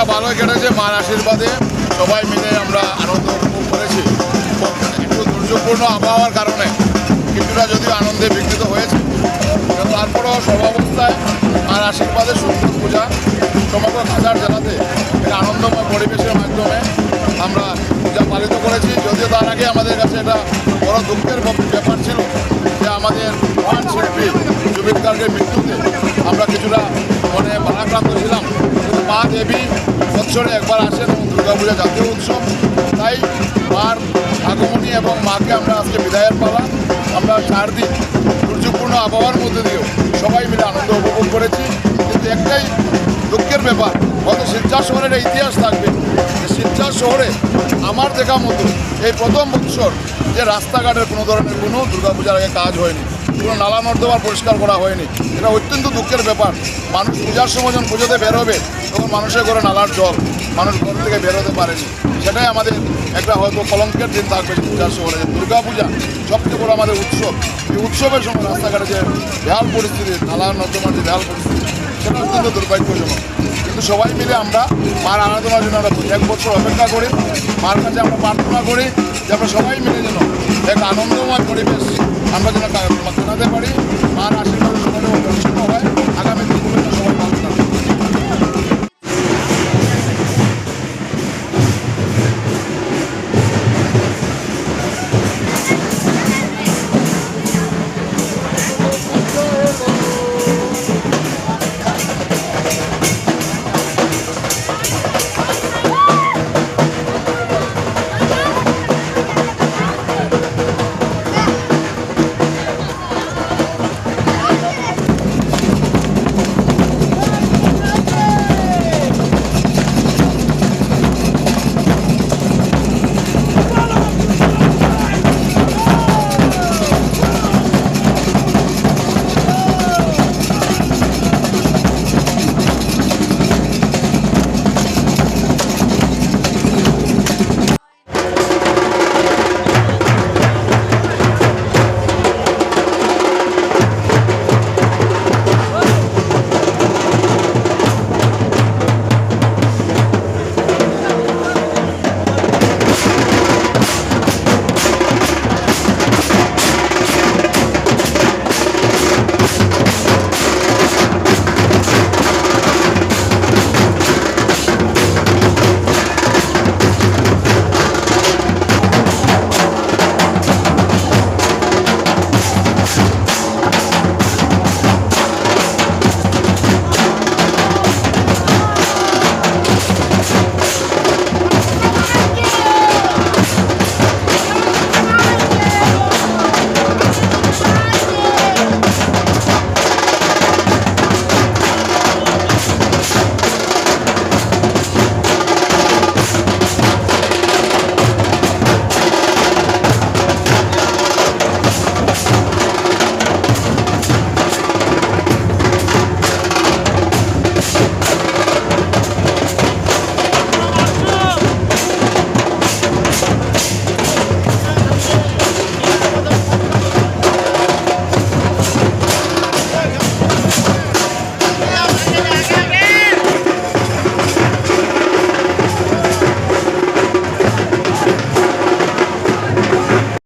পূজা ভালোই কেটেছে মার আশীর্বাদে সবাই মিলে আমরা আনন্দ উপভোগ করেছি। একটু দুর্যোগপূর্ণ আবহাওয়ার কারণে কিছুটা যদিও আনন্দে বিঘ্নিত হয়েছে। তারপরেও সর্বাবস্থায় মার আশীর্বাদে সুন্দর পূজা সমগ্র হাজার জেলাতে একটা আনন্দময় পরিবেশের মাধ্যমে আমরা পূজা পালিত করেছি। যদিও তার আগে আমাদের কাছে এটা বড় দুঃখের ব্যাপার ছিল যে আমাদের মহান শিল্পী জুবিন গার্গের মৃত্যুতে আমরা কিছুটা মনে ভারাক্রান্ত ছিলাম। বৎসরে একবার আসেন এবং দুর্গাপূজা জাতীয় উৎসব। তাই মার আগমনী এবং মাকে আমরা আজকে বিদায়ের পালা। আমরা চার দিন দুর্যোগপূর্ণ আবহাওয়ার মধ্যে দিয়েও সবাই মিলে আনন্দ উপভোগ করেছি। কিন্তু একটাই দুঃখের ব্যাপার, হয়তো শিলচা শহরের ইতিহাস থাকবে। যে শহরে আমার দেখা মতো এই প্রথম বৎসর যে রাস্তাঘাটের কোনো ধরনের কোনো দুর্গাপূজার আগে কাজ হয়নি, কোনো নালা নর্দমা পরিষ্কার করা হয়নি, এটা অত্যন্ত দুঃখের ব্যাপার। মানুষ পূজার সময় যখন পুজোতে বেরোবে তখন মানুষের ঘরে নালার জল, মানুষ ঘর থেকে বেরোতে পারেনি। সেটাই আমাদের একটা হয়তো কলঙ্কের দিন থাকবে পূজার শহরে দুর্গা পূজা সবচেয়ে বড় আমাদের উৎসব। এই উৎসবের সময় রাস্তাঘাটে যে বেহাল পরিস্থিতি নালার নর্দমার যে বেহাল পরিস্থিতি সেটা অত্যন্ত দুর্ভাগ্যজনক। কিন্তু সবাই মিলে আমরা মার আরাধনার জন্য আমরা এক বছর অপেক্ষা করি, মার কাছে আমরা প্রার্থনা করি যে আমরা সবাই মিলে যেন এক আনন্দময় পরিবেশ আমরা যেন কাটাতে পারি।